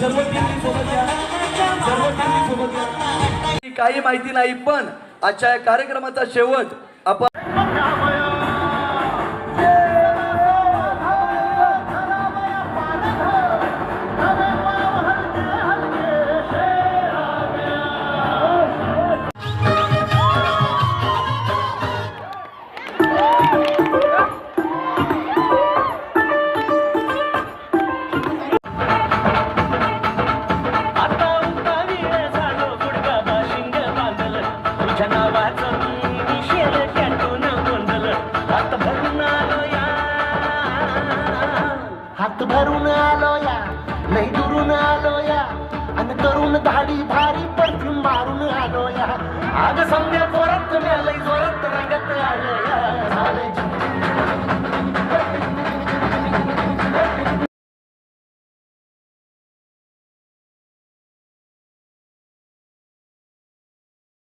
सर्व टीमनी सोबत या. काही माहिती नाही पण आजच्या या कार्यक्रमाचा शेवट आपण हात भरून आलो या. नाही दुरून आलो या. आणि करून धाडी भारी परफ्यूम मारून आलो या. आज समजा जोरात लय जोरात रंगत आलो या. झालं